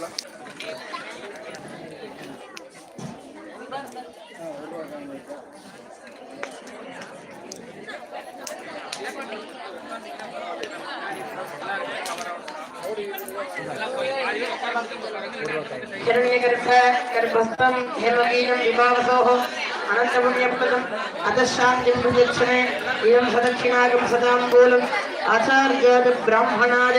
மாப்பிள்ள ഗർഭസ്ഥം ഹേമീനം വിഭാവസോ അനന്തപുണ്യപ്രദം അധശാന്തിം ഭുജക്ഷണേ ഇവം സദക്ഷിണാകം സദാംബൂലം ആചാര്യായ ബ്രാഹ്മണായ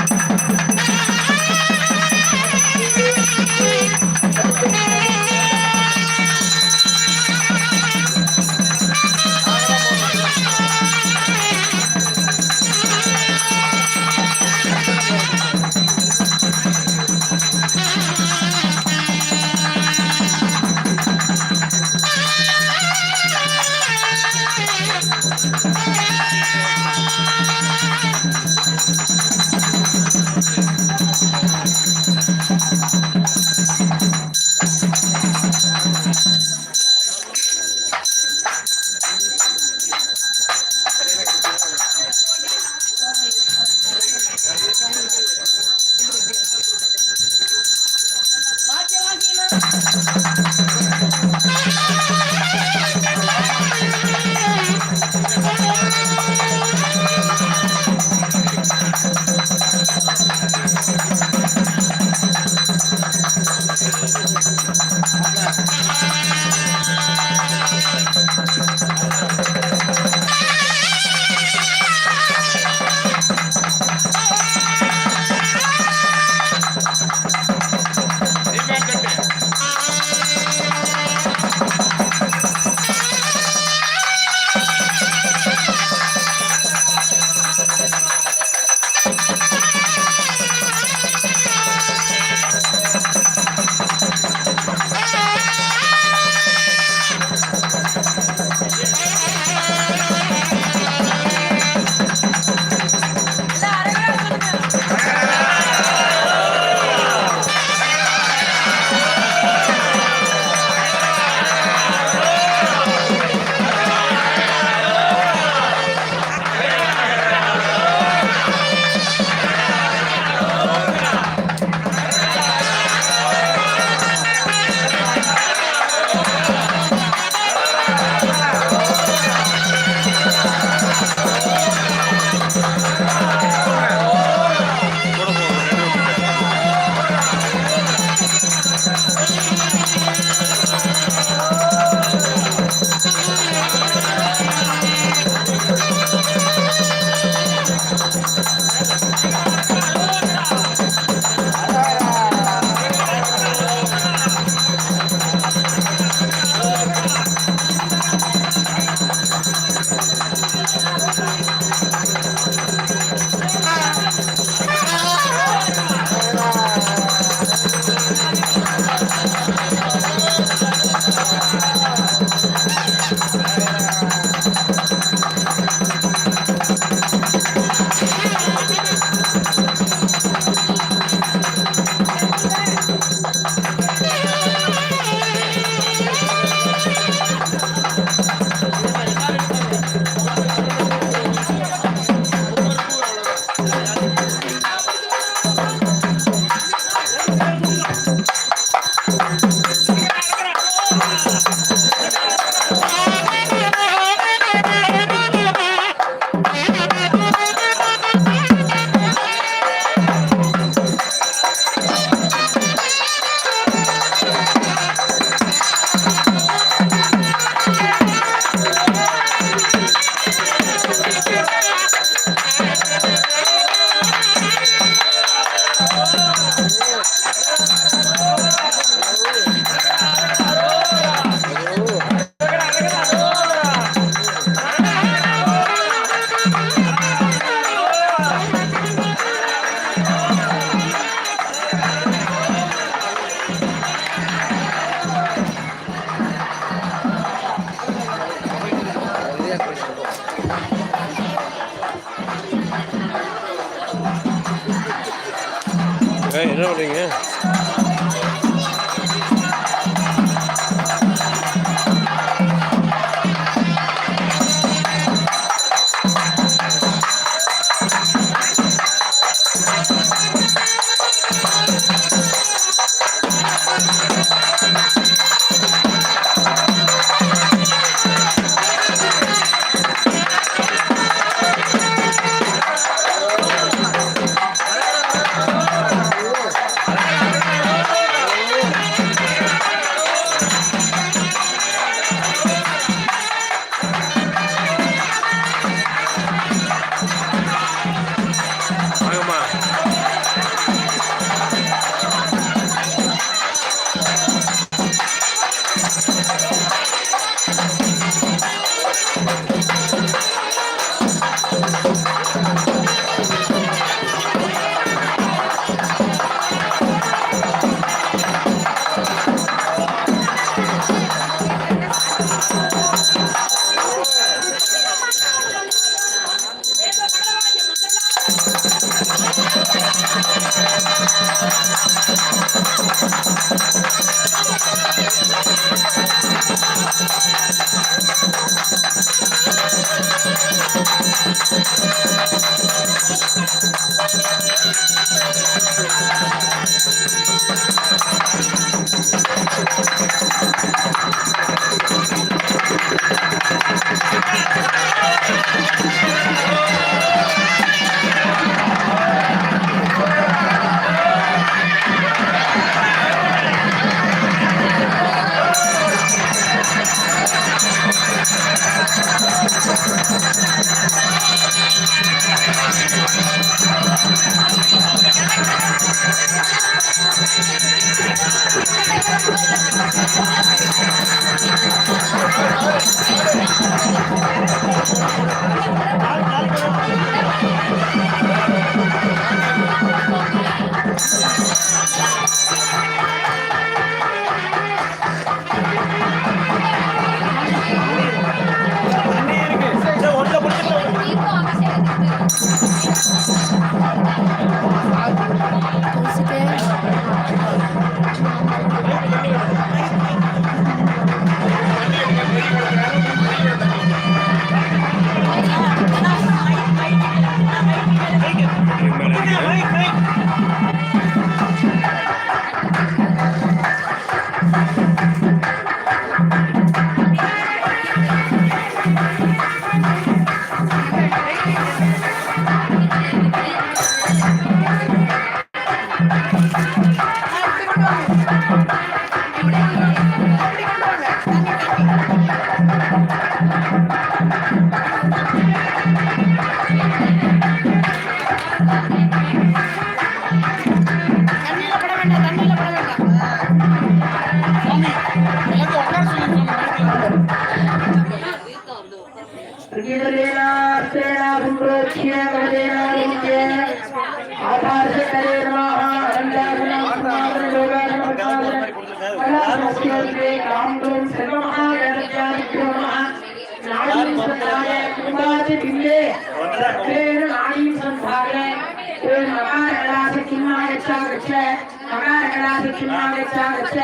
லட்சுமிநாகச்சாகச்ச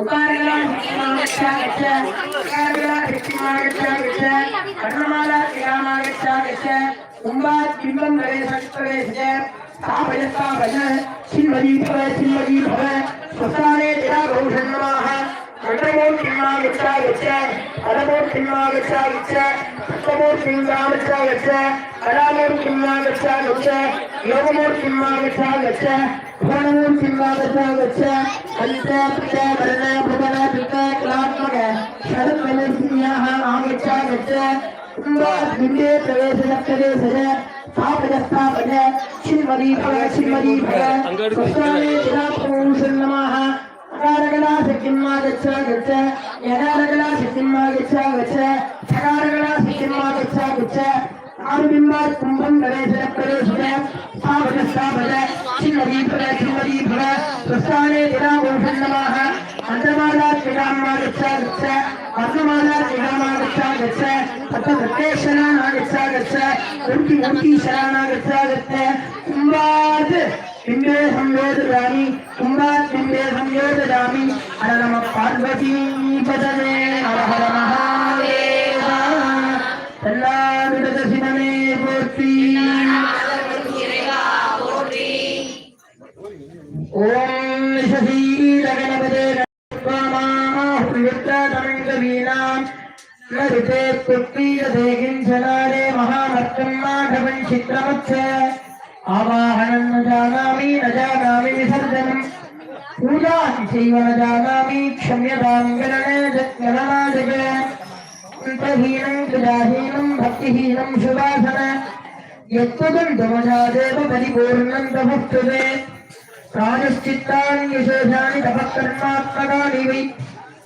உபாரகா லட்சுமிநாகச்சாகச்ச உபாரகா லட்சுமிநாகச்சாகச்ச பர்ணமாலா கிராமாகச்சாகச்ச கும்பாத் பிம்பம் நரேசக்தவேச स्थापयता भज श्रीमदी भव श्रीमदी भव स्वसाने दिरा भूषण नमः घटमूर्तिमा गच्छा गच्छ अरमूर्तिमा गच्छा गच्छ सत्वमूर्तिमा गच्छा गच्छ अरामूर्तिमा गच्छा गच्छ योगमूर्तिमा गच्छा गच्छ ॐ शिवादशागच्छ अनित प्रिय वरण भुवन पित क्लात्मक शरत्मनस्याः आगच्छ गच्छ कुम्भास्मिन्दे प्रवेशदक्षरे सज स्थापयस्थापय श्रीमदी भव श्रीमदी भव स्वस्वामे जनापुं नमः अकारगणा शक्तिम्मा गच्छ गच्छ यकारगणा शक्तिम्मा गच्छ गच्छ सकारगणा शक्तिम्मा गच्छ गच्छ அருமின்பாய் கும்பம் கணேசன பிரவேசன ஸ்தாபன ஸ்தாபன சின்னதி பல சின்னதி பல ஸ்வஸ்தானே தினா ஓஷன்னமாக அந்தமாதா கிடாமா கச்ச கச்ச அந்தமாதா கிடாமா கச்ச கச்ச தத்த பிரத்யேஷனா கச்ச கச்ச உருட்டி உருட்டி சரணா கச்ச கச்ச கும்பாது பின்பே சம்யோதராமி கும்பாத் பின்பே சம்யோதராமி அட பார்வதி பதவே ஹர பூஜாதி செய்வ ந ஜானாமி க்ஷம்யதாம் கணனே ஜத்கணனா ஜக அந்தஹீனம் கிருதாஹீனம் பக்திஹீனம் சுபாசன यत्त्वदन्तमजादेव परिपूर्णं तपस्तुते प्रायश्चित्तानि विशेषाणि तपःकर्मात्मकानि वै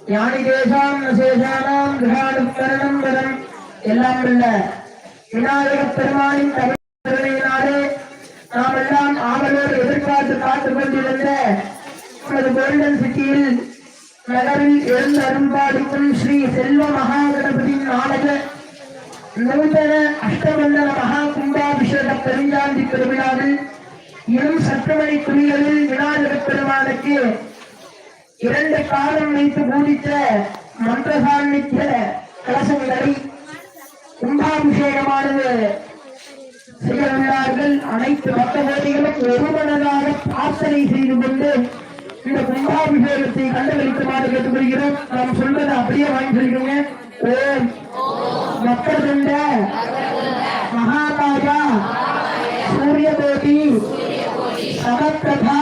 यानि तेषां न शेषाणां गृहानुकरणं वदम् எல்லாம் உள்ள விநாயகப் பெருமானின் தமிழினாலே நாம் எல்லாம் ஆவலோடு எதிர்பார்த்து காத்துக் கொண்டிருந்த நமது கோல்டன் சிட்டியில் நகரில் எழுந்து அரும்பாடிக்கும் ஸ்ரீ செல்வ மகாகணபதியின் நாடக நூதன அஷ்டமண்டல மகா கும்பாபிஷேக பெருஞ்சாந்தி பெருவிழாவில் இளம் சட்டமணி குழிகளில் விநாயகர் பெருமானுக்கு இரண்டு காலம் வைத்து பூஜித்த மந்திரசாமிக்க கலசங்களை கும்பாபிஷேகமானது செய்ய உள்ளார்கள். அனைத்து பக்தகோடிகளும் ஒருமனதாக பிரார்த்தனை செய்து கொண்டு இந்த கும்பாபிஷேகத்தை கண்டுகளிக்குமாறு கேட்டுக்கொள்கிறோம். நாம் சொல்வதை அப்படியே வாங்கி சொல்லிக்கோங்க ஓம். மக்கள் கொண்ட மகாராஜா சூரியகோடி சமப்பிரபா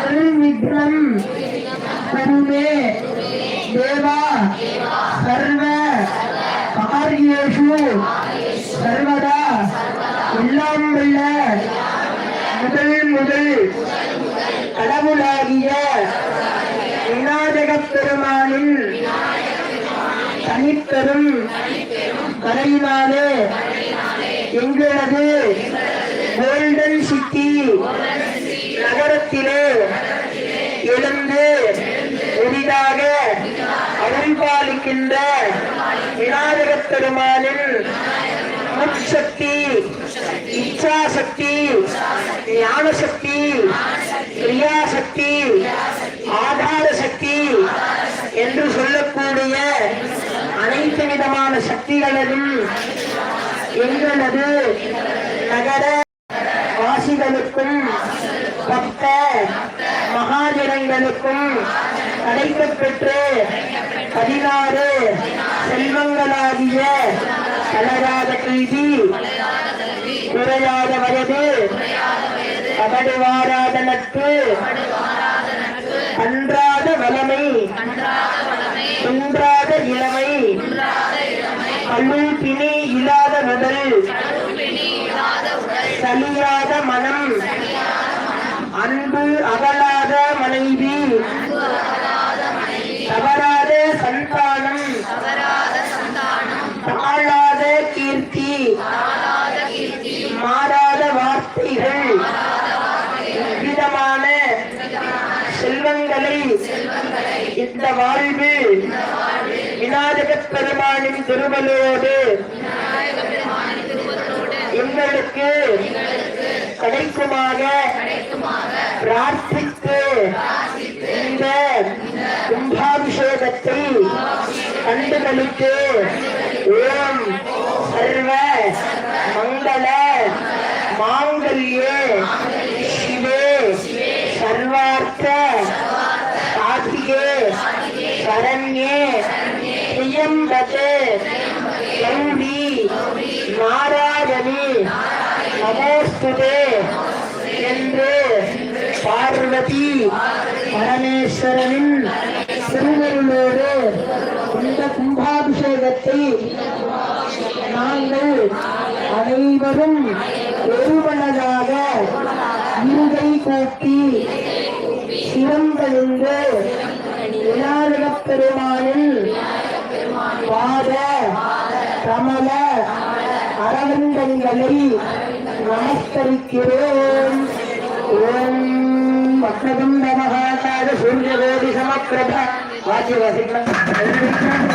நிர்விக்னம் குருமே தேவா சர்வ காரியேஷு சர்வதா எல்லாம் உள்ள முதல் முதல் கடவுளாகிய விநாயகப் பெருமானின் தனிப்பெரும் கரையினாலே எங்களது கோல்டன் சிட்டி நகரத்திலே எழுந்து புதிதாக அருள்பாலிக்கின்ற விநாயகப் பெருமானின் சக்தி இச்சாசக்தி ஞானசக்தி கிரியாசக்தி ஆதார சக்தி என்று சொல்லக்கூடிய அனைத்து விதமான சக்திகளதும் எங்களது நகர வாசிகளுக்கும் பக்த மகாஜனங்களுக்கும் கிடைக்கப் பெற்று பதினாறு செல்வங்களாகிய கலராத கல்வி குறையாத வயது நட்பு அன்றாத வளமை குன்றாத இளமை கல்லூர் பிணி இல்லாத முதல் சலியாத மனம் அன்பு அகலாத மனைவி தவறாத சந்தானம் தாழாத கீர்த்தி மாறாத வார்த்தைகள் விதமான செல்வங்களை இந்த வாழ்வு விநாயகப் பெருமானின் திருவள்ளோடு எங்களுக்கு கிடைக்குமாக பிரார்த்தித்து இந்த கும்பாபிஷேகத்தை கண்டுகளித்து ஓம் சர்வ மங்கள மாங்கல்யே சரண்யே. திரியம்பதே கௌரி நாராயணி. நமோஸ்துதே. என்று பார்வதி பரமேஸ்வரனின் திருவருளோடு இந்த கும்பாபிஷேகத்தை நாங்கள் அனைவரும் ஒருமனதாக இருகை கூப்பி சிறந்தெழுந்து விநாயகப் பெருமானில் பாத கமல அரவிந்தங்களை நமஸ்கரிக்கிறோம். ஓம் வக்ரதுண்ட மகாகார சூரியகோடி சமக்கிரப வாசி வாசிக்கலாம்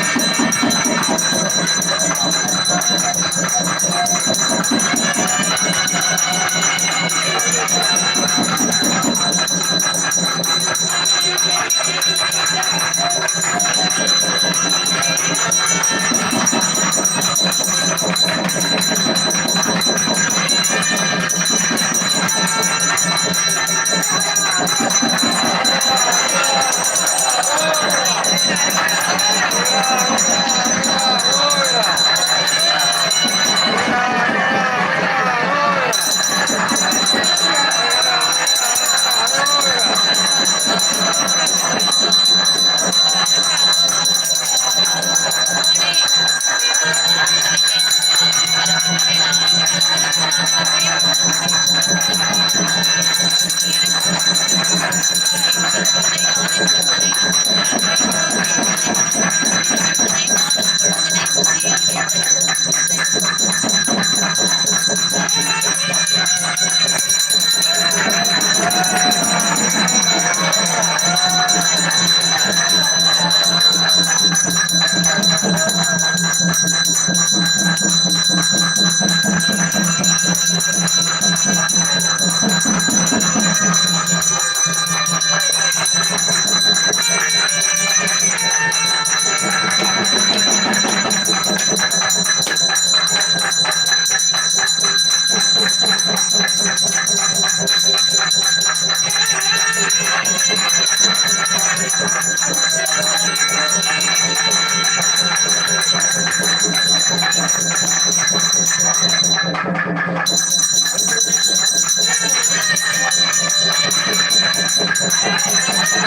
Thank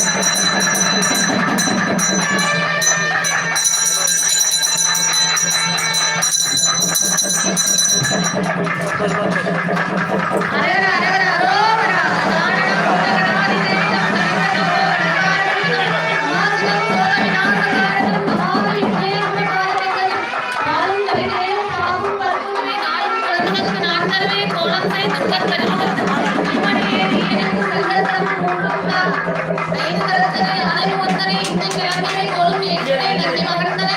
you.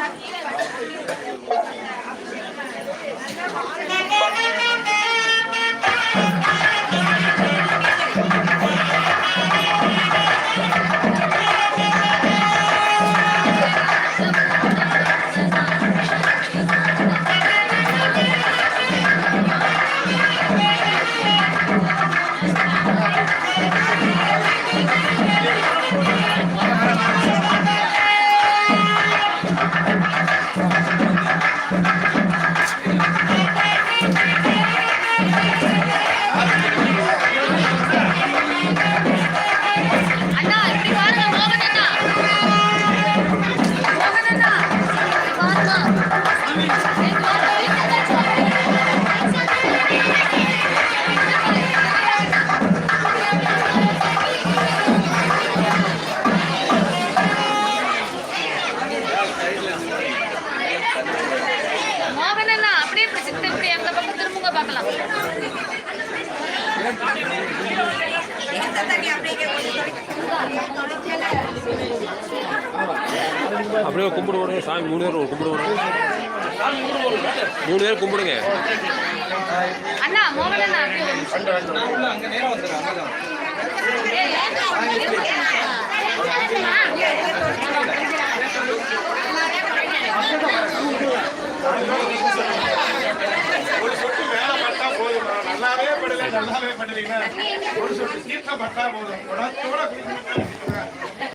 அண்ணா பார்க்கலாம் அப்படியே கும்பிடு விடுங்க சாமி மூணு பேர் கும்பிடு விடுங்க மூணு பேர் கும்பிடுங்க அண்ணா மோகன் அண்ணா அப்படியே ஒரு நிமிஷம். ஏய், ஒரு சொட்டு மேல பட்டா போதும் நல்லாவே படல நல்லாவே படலீங்கன்னா ஒரு சொல்லி தீர்த்தம் போதும். குணத்தோட